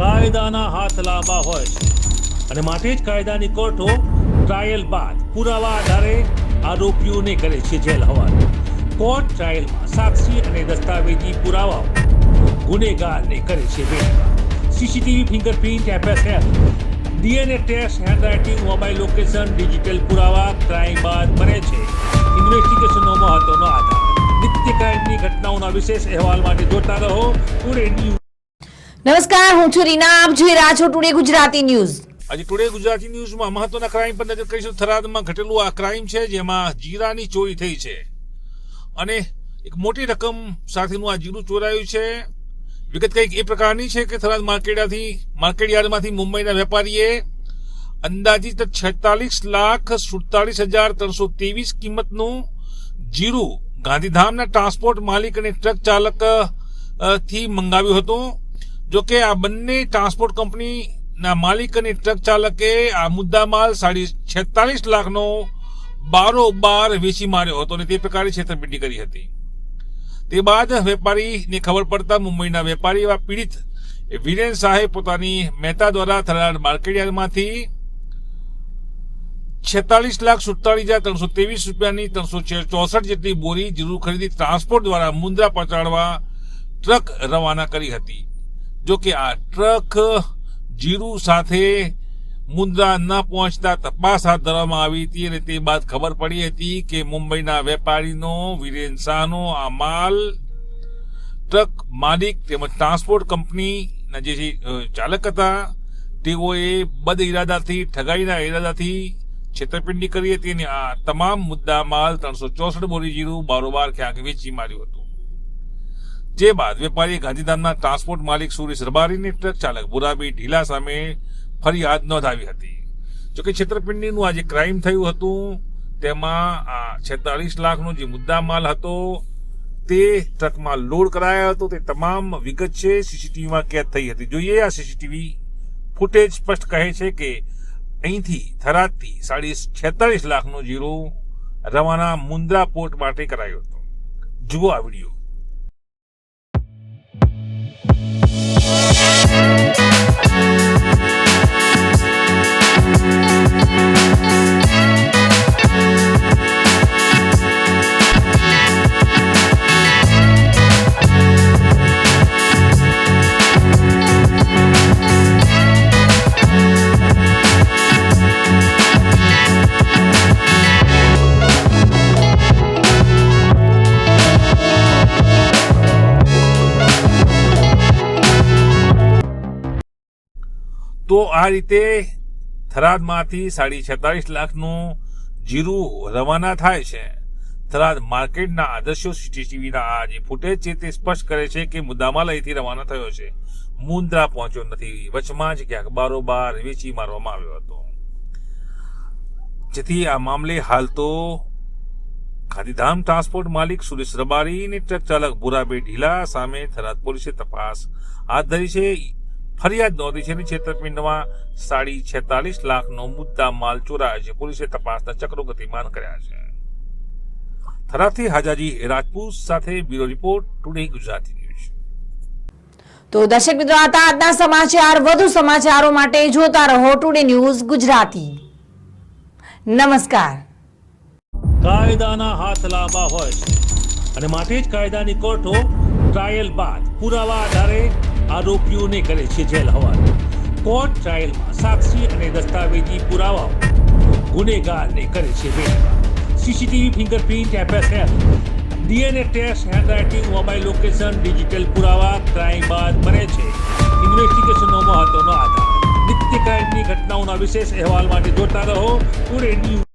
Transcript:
કાયદાના હાથ લાંબા હોય છે. અને માટે જ કાયદાની કોર્ટો ટ્રાયલ બાદ પુરાવા આધારે આરોપીઓને કરે છે જેલ હવાલે. કોર્ટ ટ્રાયલમાં સાક્ષી અને દસ્તાવેજી પુરાવાઓ ગુનેગારને કરે છે બેદખલ CCTV fingerprint FSL, DNA test, handwriting mobile location, digital પુરાવા, ક્રાઇમ બાદ બને છે. ઇન્વેસ્ટિગેશનનો મહત્વનો આધાર. નિત્ય ક્રાઇમની ઘટનાઓના વિશેષ અહેવાલ માટે જોતા રહો. ટુડે ન્યૂઝ નમસ્કાર, હું છું રીના. આપ જોઈ રહ્યા છો ટુડે ગુજરાતી ન્યૂઝ. આજે ટુડે ગુજરાતી ન્યૂઝમાં મહત્વના ક્રાઇમ પર નજર કરીશું થરાદમાં ઘટેલું આ ક્રાઇમ છે જેમાં જીરાની ચોરી થઈ છે. અને એક મોટી રકમ સાથેનું આ જીરું ચોરાયું છે. વિગત કંઈક એ પ્રકારની છે કે થરાદ માર્કેટથી માર્કેટ યાર્ડમાંથી મુંબઈના વેપારીએ અંદાજિત છેતાલીસ લાખ સુડતાલીસ હજાર ત્રણસો ત્રેવીસ કિંમતનું જીરું ગાંધીધામના ટ્રાન્સપોર્ટ માલિક અને ટ્રક ચાલકથી મંગાવ્યું હતું. જો કે આ બંને ટ્રાન્સપોર્ટ કંપનીના માલિક અને ટ્રક ચાલકે આ મુદ્દામાલ સાડી છેતાલીસ લાખનો બારોબાર વેચી માર્યો હતો અને તે પ્રકારે છેતરપિંડી કરી હતી. તે બાદ વેપારીને ખબર પડતા મુંબઈના વેપારી એવા પીડિત વિરેન શાહે પોતાની મહેતા દ્વારા થરાર માર્કેટયાર્ડમાંથી છેતાલીસ લાખ સુડતાલીસ હજાર ત્રણસો ત્રેવીસ રૂપિયાની ત્રણસો ચોસઠ જેટલી બોરી જીરું ખરીદી ટ્રાન્સપોર્ટ દ્વારા મુંદ્રા પહોંચાડવા ટ્રક રવાના કરી હતી. જો કે આ ટ્રક જીરું સાથે મુંદ્રા ન પહોંચતા તપાસ હાથ ધરવામાં આવી હતી અને તે બાદ ખબર પડી હતી કે મુંબઈના વેપારીનો વિરેન શાહનો આ માલ ટ્રક માલિક તેમજ ટ્રાન્સપોર્ટ કંપનીના જે ચાલક હતા, તેઓએ બદ ઇરાદાથી ઠગાઈના ઇરાદાથી છેતરપિંડી કરી હતી અને આ તમામ મુદ્દા માલ ત્રણસો ચોસઠ બોરી જીરું બારોબાર ક્યાંક વેચી માર્યું હતું. જે બાદ વેપારીએ ગાંધીધામના ટ્રાન્સપોર્ટ માલિક સુરેશ રબારીની ટ્રક ચાલક બુરાબી ઢીલા સામે ફરિયાદ નોંધાવી હતી. જોકે છેતરપિંડીનું આ જે ક્રાઇમ થયું હતું, તેમાં આ છેતાલીસ લાખનો જે મુદ્દા માલ હતો, તે ટ્રકમાં લોડ કરાયો હતો, તે તમામ વિગત છે સીસીટીવીમાં કેદ થઈ હતી. જોઈએ આ સીસીટીવી ફૂટેજ સ્પષ્ટ કહે છે કે અહીંથી થરાદથી સાડી છેતાલીસ લાખનો જીરો રવાના મુન્દ્રા પોર્ટ માટે કરાયો હતો. જુઓ આ વીડિયો. Thank તો આ રીતે થરાદમાંથી સાડી છેતાલીસ લાખનું જીરું રવાના થાય છે. થરાદ માર્કેટના આદર્શો સીસીટીવીના આ જે ફૂટેજ છે તે સ્પષ્ટ કરે છે કે મુદ્દામાલયથી રવાના થયો છે. મુન્દ્રા પહોંચ્યો નથી. વચમાં જ ક્યાંક બારોબાર વેચી મારવામાં આવ્યો હતો. જેથી આ મામલે હાલ તો ગાંધીધામ ટ્રાન્સપોર્ટ માલિક સુરેશ રબારી અને ટ્રક ચાલક ભૂરાબે ઢીલા સામે થરાદ પોલીસે તપાસ હાથ ધરી છે. ફરિયાદ નોંધી છે છેતરપિંડમાં સાડી છેતાલીસ લાખનો મુદ્દા માલ ચોરાયો છે. પોલીસે તપાસના ચક્રો ગતિમાન કર્યા છે. થરાથી હાજાજી રાજપૂત સાથે bureau report today Gujarati news. તો દર્શક મિત્રો આ હતા આજના સમાચાર. વધુ સમાચારો માટે જોતા રહો ટુડે ન્યૂઝ ગુજરાતી. નમસ્કાર. કાયદાના હાથ લાંબા હોય છે. અને માટે જ કાયદાની કોર્ટો ટ્રાયલ બાદ પુરાવા આધારે આરોપીઓને કરે છે જેલ હવાલે. કોર્ટ ટ્રાયલમાં સાક્ષી અને દસ્તાવેજી પુરાવાઓ. ગુનેગારને કરે છે બેદખલ CCTV fingerprint FSL DNA test handwriting mobile location, digital પુરાવા, ક્રાઇમ બાદ બને છે. ઇન્વેસ્ટિગેશનનો મહત્વનો આધાર. નિત્ય ક્રાઇમની ઘટનાઓના વિશેષ અહેવાલ માટે જોતા રહો. Today news